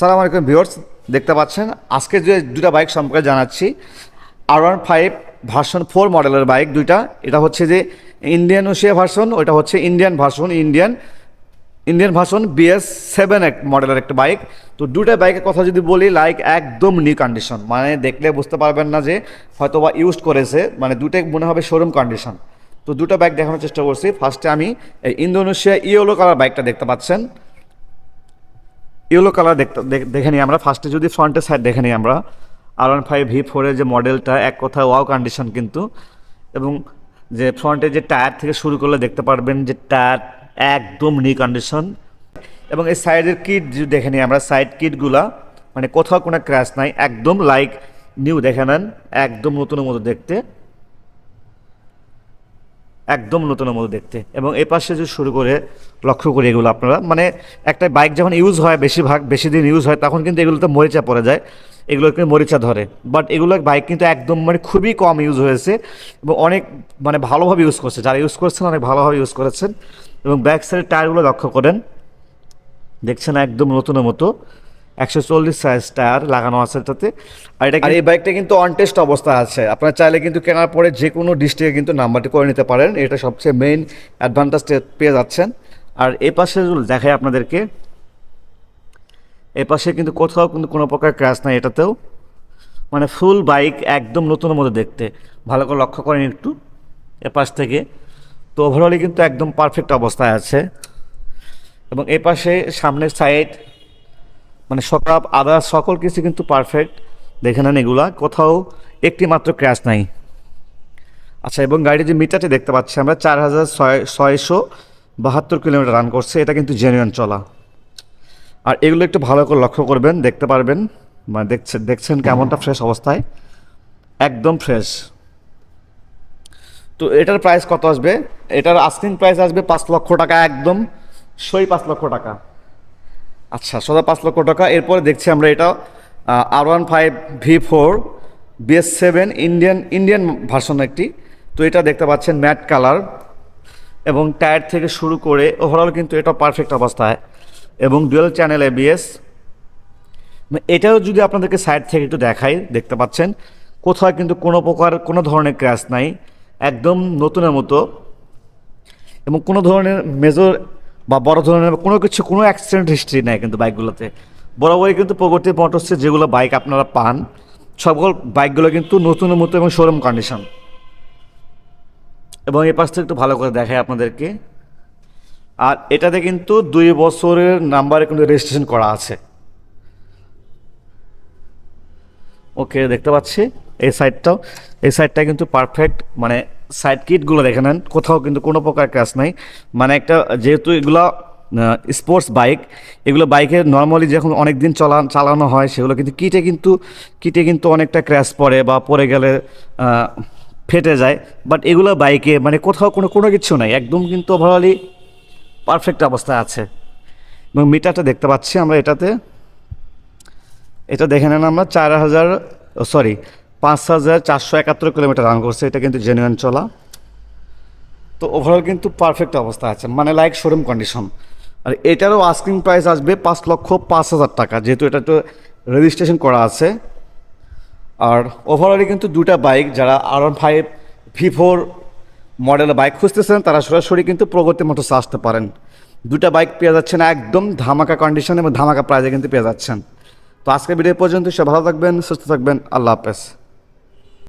সালাম আলাইকুম ভিউয়ার্স, দেখতে পাচ্ছেন? আজকে যে দুটা বাইক সম্পর্কে জানাচ্ছি R one five version four মডেলের বাইক দুইটা। এটা হচ্ছে যে ইন্ডিয়ান ওশিয়া ভার্সন ওইটা হচ্ছে Indian version Indian Indian version BS seven এক মডেলের একটা বাইক। তো দুটা বাইকের কথা যদি বলি লাইক একদম নিউ কন্ডিশন মানে দেখলে বুঝতে পারবেন না যে হয়তো বা ইউজ করেছে মানে দুটাই মনে হবে শোরুম কন্ডিশন তো দুটো বাইক দেখানোর চেষ্টা করছি। ফার্স্টে আমি ইন্দোনেশিয়া ইয়েলো কালার বাইকটা দেখতে পাচ্ছেন। ইয়েলো কালার দেখতে দেখে নিই আমরা। ফার্স্টে যদি ফ্রন্টের সাইড দেখে নিই আমরা। আর ওয়ান ফাইভ ভি ফোরের যে মডেলটা এক কথায় ওয়াও কন্ডিশন কিন্তু। এবং যে ফ্রন্টে যে টায়ার থেকে শুরু করলে দেখতে পারবেন যে টায়ার একদম নি কন্ডিশন এবং এই সাইডের কিট দেখে নিই আমরা সাইড কিটগুলা মানে কোথাও কোনো ক্র্যাশ নাই, একদম লাইক নিউ দেখে নেন, একদম নতুনের মতো দেখতে। একদম নতুনের মতো দেখতে। এবং এ পাশে যদি শুরু করে, লক্ষ্য করি এগুলো আপনারা মানে একটা বাইক যখন ইউজ হয় বেশিরভাগ, বেশি দিন ইউজ হয়, তখন কিন্তু এগুলোতে মরিচা পড়ে যায়। এগুলো কিন্তু মরিচা ধরে। বাট এগুলো বাইক কিন্তু একদম মানে খুবই কম ইউজ হয়েছে এবং অনেক মানে ভালোভাবে ইউজ করছে। যারা ইউজ করছেন অনেক ভালোভাবে ইউজ করেছেন। এবং ব্যাক সাইডের টায়ারগুলো লক্ষ্য করেন। দেখছেন একদম নতুনের মতো। একশো চল্লিশ সাইজ টায়ার লাগানো আছে এটাতে। আর এটা এই বাইকটা কিন্তু অনটেস্ট অবস্থায় আছে। আপনারা চাইলে কিন্তু কেনার পরে যে কোনো ডিস্ট্রিক্টে কিন্তু নাম্বারটি করে নিতে পারেন। এটা সবচেয়ে মেইন অ্যাডভান্টেজ পেয়ে যাচ্ছেন। আর এ পাশে দেখাই আপনাদেরকে এ পাশে কিন্তু কোথাও কিন্তু কোনো প্রকার ক্র্যাশ নাই এটাতেও। মানে ফুল বাইক একদম নতুনের মতো দেখতে। ভালো করে লক্ষ্য করেন একটু এ পাশ থেকে। তো ওভারঅলি কিন্তু একদম পারফেক্ট অবস্থায় আছে। এবং এ পাশে সামনের সাইড মানে সকাল আদার সকল কিছু কিন্তু পারফেক্ট দেখে নেন এগুলা। কোথাও একটি মাত্র ক্র্যাশ নাই। আচ্ছা এবং গাড়ির যে মিটারটি দেখতে পাচ্ছি আমরা, চার হাজার ছয় ছয়শো বাহাত্তর কিলোমিটার রান করছে। এটা কিন্তু জেনুইন চলা। আর এগুলো একটু ভালো করে লক্ষ্য করবেন, দেখতে পারবেন। মানে দেখছেন দেখছেন কেমনটা ফ্রেশ অবস্থায়? একদম ফ্রেশ তো এটার প্রাইস কত আসবে? এটার আস্কিং প্রাইস আসবে পাঁচ লক্ষ টাকা, একদম সই পাঁচ লক্ষ টাকা। আচ্ছা সোজা পাঁচ লক্ষ টাকা। এরপরে দেখছি আমরা এটা R one five V four BS seven Indian Indian version একটি। তো এটা দেখতে পাচ্ছেন ম্যাট কালার এবং টায়ার থেকে শুরু করে ওভারঅল কিন্তু এটা পারফেক্ট অবস্থায় এবং ডুয়েল চ্যানেল এবিএস এটাও যদি আপনাদেরকে সাইড থেকে একটু দেখাই, দেখতে পাচ্ছেন, কোথাও কিন্তু কোনো প্রকার কোনো ধরনের ক্র্যাশ নাই, একদম নতুনের মতো এবং কোনো ধরনের মেজর বা বড় ধরনের কোনো কিছু, কোনো অ্যাক্সিডেন্ট হিস্ট্রি নেই কিন্তু বাইকগুলোতে বরাবরই কিন্তু প্রগতি মোটরসে যেগুলো বাইক আপনারা পান সকল বাইকগুলো কিন্তু নতুনের মতো এবং শোরুম কন্ডিশন এবং এই পাশ থেকে একটু ভালো করে দেখায় আপনাদেরকে। আর এটাতে কিন্তু দুই বছরের নাম্বারে কিন্তু রেজিস্ট্রেশন করা আছে। ওকে দেখতে পাচ্ছি? এই সাইডটাও এই সাইডটা কিন্তু পারফেক্ট মানে সাইড কিটগুলো দেখে নেন। কোথাও কিন্তু কোনো প্রকার ক্র্যাশ নাই। মানে একটা, যেহেতু এগুলো স্পোর্টস বাইক এগুলো বাইকে নর্মালি যখন অনেক দিন চলা, চালানো হয়, সেগুলো কিন্তু কিটে কিন্তু কিটে কিন্তু অনেকটা ক্র্যাশ পড়ে বা পড়ে গেলে ফেটে যায়। বাট এগুলো বাইকে মানে কোথাও কোনো কোনো কিছু নাই। একদম কিন্তু ওভারঅলি পারফেক্ট অবস্থায় আছে। এবং মিটারটা দেখতে পাচ্ছি আমরা এটাতে। এটা দেখে নেন আমরা, চার হাজার সরি পাঁচ হাজার চারশো একাত্তর কিলোমিটার রান করছে। এটা কিন্তু জেনুইন চলা। তো ওভারঅল কিন্তু পারফেক্ট অবস্থা আছে। মানে লাইক শোরুম কন্ডিশন আর এটারও আস্কিং প্রাইস আসবে পাঁচ লক্ষ পাঁচ হাজার টাকা। যেহেতু এটা তো রেজিস্ট্রেশন করা আছে। আর ওভারঅলি কিন্তু দুটা বাইক যারা আর ফাইভ ভি ফোর মডেলের বাইক খুঁজতেছেন, তারা সরাসরি কিন্তু প্রগতি মোটরসে আসতে পারেন। দুটা বাইক পেয়ে যাচ্ছেন একদম ধামাকা কন্ডিশন এবং ধামাকা প্রাইজে কিন্তু পেয়ে যাচ্ছেন। তো আজকের ভিডিও পর্যন্ত সে ভালো থাকবেন, সুস্থ থাকবেন। আল্লাহ হাফেজ।